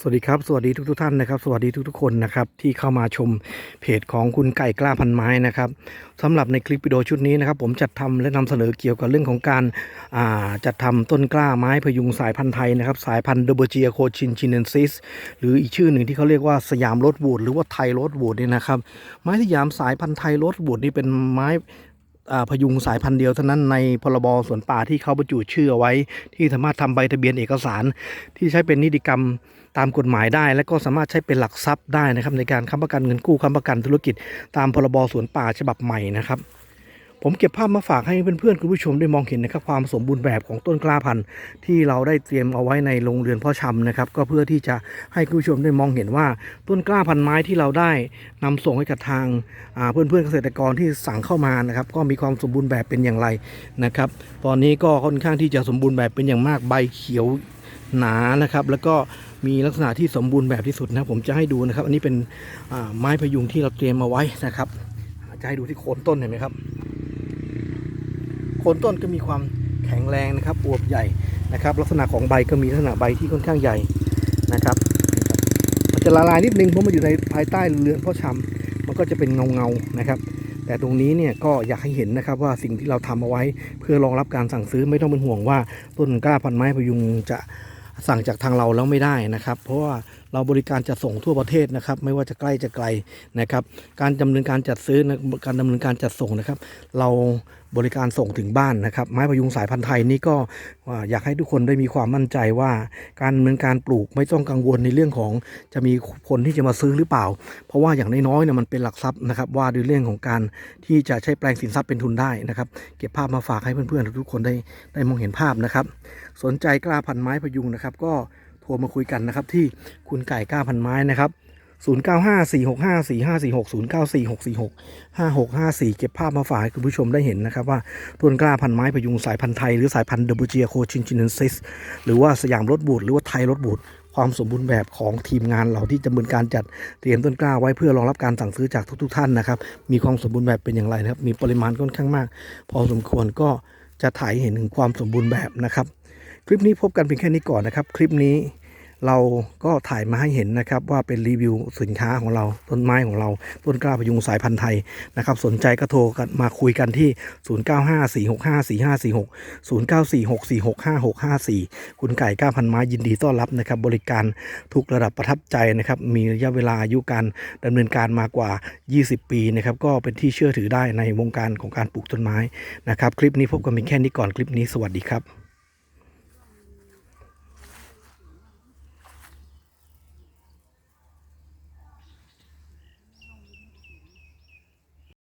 สวัสดีครับ สวัสดีทุกทท่านนะครับ สวัสดีทุกทุกคนนะครับที่เข้ามาชมเพจของคุณไก่กล้าพันไม้นะครับสำหรับในคลิปวิดีโอชุดนี้นะครับ ผมจัดทำและนำเสนอเกี่ยวกับเรื่องของการาจัดทำต้นกล้าไม้พยุงสายพันธุ์ไทยนะครับ สายพันธุ์เดเบอร์เจียโคชินชินเนนซิสหรืออีกชื่อหนึ่งที่เขาเรียกว่าสยามโรสวูดหรือว่าไทยโรสวูดเนี่ยนะครับ ไม้สยามสายพันธุ์ไทยโรสวูดนี่เป็นไม้ พยุงสายพันธุ์เดียวเท่านั้นในพรบสวนป่าที่เขาบรรจุชื่อเอาไว้ ที่สามารถทำใบทะเบียนเอกสาร ที่ใช้เป็นนิติกรรมตามกฎหมายได้ และก็สามารถใช้เป็นหลักทรัพย์ได้นะครับในการค้ำประกันเงินกู้ค้ำประกันธุรกิจ ตามพรบสวนป่าฉบับใหม่นะครับ ผมเก็บภาพมาฝากให้เพื่อนๆคุณผู้ชมได้มองเห็นนะครับความสมบูรณ์แบบของต้นกล้าพันธุ์ที่เราได้เตรียมเอาไว้ในโรงเรือนพ่อชำนะครับก็เพื่อที่จะให้คุณผู้ชมได้มองเห็นว่าต้นกล้าพันธุ์ไม้ที่เราได้นำส่งให้กับทางอ่าเพื่อนๆเกษตรกรที่สั่งเข้ามานะครับก็มีความสมบูรณ์แบบเป็นอย่างไรนะครับตอนนี้ก็ค่อนข้างที่จะสมบูรณ์แบบเป็นอย่างมากใบเขียวหนานะครับ แล้วก็มีลักษณะที่สมบูรณ์แบบที่สุดนะผมจะให้ดูนะครับ อันนี้เป็นไม้พยุงที่เราเตรียมมาไว้นะครับจะให้ดูที่โคนต้นเห็นไหมครับ คนต้นก็มีความแข็งแรงนะครับอวบใหญ่นะครับ ลักษณะของใบก็มีลักษณะใบที่ค่อนข้างใหญ่นะครับมันจะละลายนิดนึงเพราะมันอยู่ในภายใต้เรือนพ่อชำมันก็จะเป็นเงาเงานะครับ แต่ตรงนี้เนี่ยก็อยากให้เห็นนะครับว่าสิ่งที่เราทำเอาไว้เพื่อรองรับการสั่งซื้อไม่ต้องเป็นห่วงว่าต้นกล้าพันไม้พยุงจะสั่งจากทางเราแล้วไม่ได้นะครับ เพราะว่าเราบริการจัดส่งทั่วประเทศนะครับ ไม่ว่าจะใกล้จะไกลนะครับ การดำเนินการจัดซื้อการดำเนินการจัดส่งนะครับ เรา บริการส่งถึงบ้านนะครับ ไม้พยุงสายพันธุ์ไทยนี่ก็อยากให้ทุกคนได้มีความมั่นใจว่า การดำเนินการปลูกไม่ต้องกังวลในเรื่องของจะมีคนที่จะมาซื้อหรือเปล่า เพราะว่าอย่างน้อยๆเนี่ยมันเป็นหลักทรัพย์นะครับ ว่าด้วยเรื่องของการที่จะใช้แปลงสินทรัพย์เป็นทุนได้นะครับ เก็บภาพมาฝากให้เพื่อนๆทุกคนได้ได้มองเห็นภาพนะครับ สนใจกล้าพันไม้พยุงนะครับ ก็โทรมาคุยกันนะครับที่คุณไก่กล้าพันไม้นะครับ 0954654546 0946465654 เก็บภาพมาฝากให้คุณผู้ชมได้เห็นนะครับว่าต้นกล้าพันไม้พยุงสายพันธุ์ไทย หรือสายพันธุ์เดบูเจียโคชินชินเนซิสหรือว่าสยามรถบูดหรือว่าไทยรถบูดความสมบูรณ์แบบของทีมงานเราที่ดำเนินการจัดเตรียมต้นกล้าไว้เพื่อรองรับการสั่งซื้อจากทุกๆท่านนะครับ มีความสมบูรณ์แบบเป็นอย่างไรนะครับ มีปริมาณค่อนข้างมาก พอสมควรก็จะถ่ายเห็นถึงความสมบูรณ์แบบนะครับ คลิปนี้พบกันเพียงแค่นี้ก่อนนะครับ คลิปนี้ เราก็ถ่ายมาให้เห็นนะครับว่าเป็นรีวิวสินค้าของเราต้นไม้ของเราต้นกล้าพยุงสายพันธุ์ไทยนะครับสนใจก็โทรกันมาคุยกันที่ 0954654546 0946465654 คุณไก่กล้าพันไม้ยินดีต้อนรับนะครับบริการทุกระดับประทับใจนะครับมีระยะเวลาอายุการดำเนินการมากว่า 20 ปีนะครับก็เป็นที่เชื่อถือได้ในวงการของการปลูกต้นไม้นะครับคลิปนี้พบกันเพียงแค่นี้ก่อนคลิปนี้สวัสดีครับ